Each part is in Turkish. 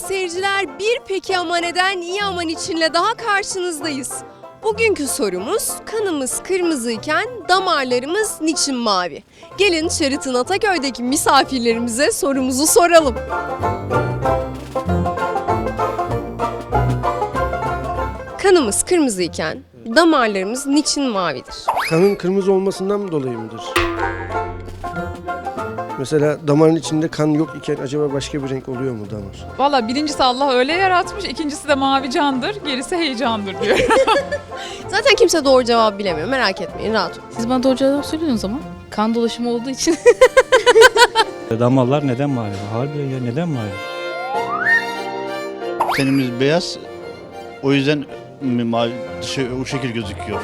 seyirciler bir peki ama neden iyi aman içinle daha karşınızdayız. Bugünkü sorumuz kanımız kırmızıyken damarlarımız niçin mavi? Gelin Şerit'in Ataköy'deki misafirlerimize sorumuzu soralım. Kanımız kırmızıyken damarlarımız niçin mavidir? Kanın kırmızı olmasından mı dolayı mıdır? Mesela damarın içinde kan yok iken acaba başka bir renk oluyor mu damar? Valla birincisi Allah öyle yaratmış, ikincisi de mavi candır, gerisi heyecandır diyor. Zaten kimse doğru cevabı bilemiyor merak etmeyin rahat olun. Siz bana doğru cevap söyleyin o zaman. Kan dolaşımı olduğu için. Damarlar neden mavi? Harbiden ya neden mavi? Tenimiz beyaz. O yüzden mi- mavi dışı o şekil gözüküyor.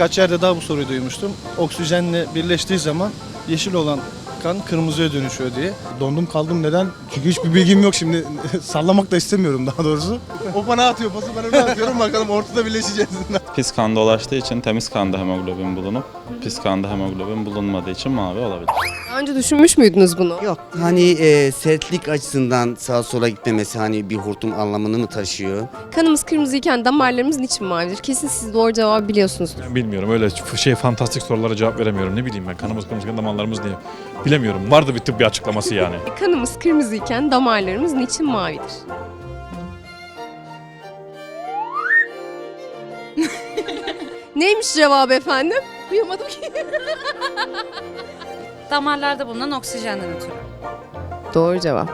Birkaç yerde daha bu soruyu duymuştum. Oksijenle birleştiği zaman yeşil olan kan kırmızıya dönüşüyor diye. Dondum kaldım neden? Çünkü hiçbir bilgim yok şimdi. Sallamak da istemiyorum daha doğrusu. O bana atıyor, pası ben ona atıyorum bakalım ortada birleşeceğiz. Pis kan dolaştığı için temiz kanda hemoglobin bulunup pis kanda hemoglobin bulunmadığı için mavi olabilir. Daha önce düşünmüş müydünüz bunu? Yok hani e, sertlik açısından sağa sola gitmemesi hani bir hortum anlamını mı taşıyor? Kanımız kırmızıyken damarlarımız niçin mavidir? Kesin siz doğru cevabı biliyorsunuzdur. Ben bilmiyorum öyle f- şey fantastik sorulara cevap veremiyorum. Ne bileyim ben kanımız kırmızı damarlarımız diye. Bilemiyorum. Vardı bir tıbbi açıklaması yani. Kanımız kırmızıyken damarlarımız niçin mavidir? Neymiş cevabı efendim? Duyamadım ki. Damarlarda bulunan oksijenden ötürü. Doğru cevap.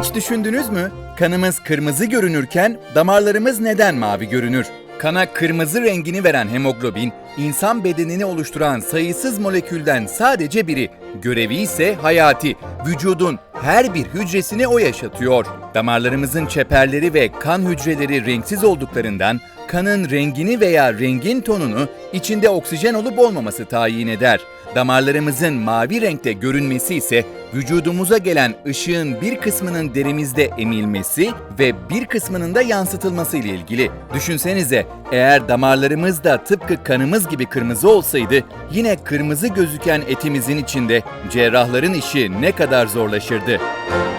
Hiç düşündünüz mü? Kanımız kırmızı görünürken damarlarımız neden mavi görünür? Kana kırmızı rengini veren hemoglobin, insan bedenini oluşturan sayısız molekülden sadece biri. Görevi ise hayati. Vücudun her bir hücresini o yaşatıyor. Damarlarımızın çeperleri ve kan hücreleri renksiz olduklarından kanın rengini veya rengin tonunu içinde oksijen olup olmaması tayin eder. Damarlarımızın mavi renkte görünmesi ise vücudumuza gelen ışığın bir kısmının derimizde emilmesi ve bir kısmının da yansıtılması ile ilgili. Düşünsenize eğer damarlarımız da tıpkı kanımız gibi kırmızı olsaydı yine kırmızı gözüken etimizin içinde cerrahların işi ne kadar zorlaşırdı. Yeah.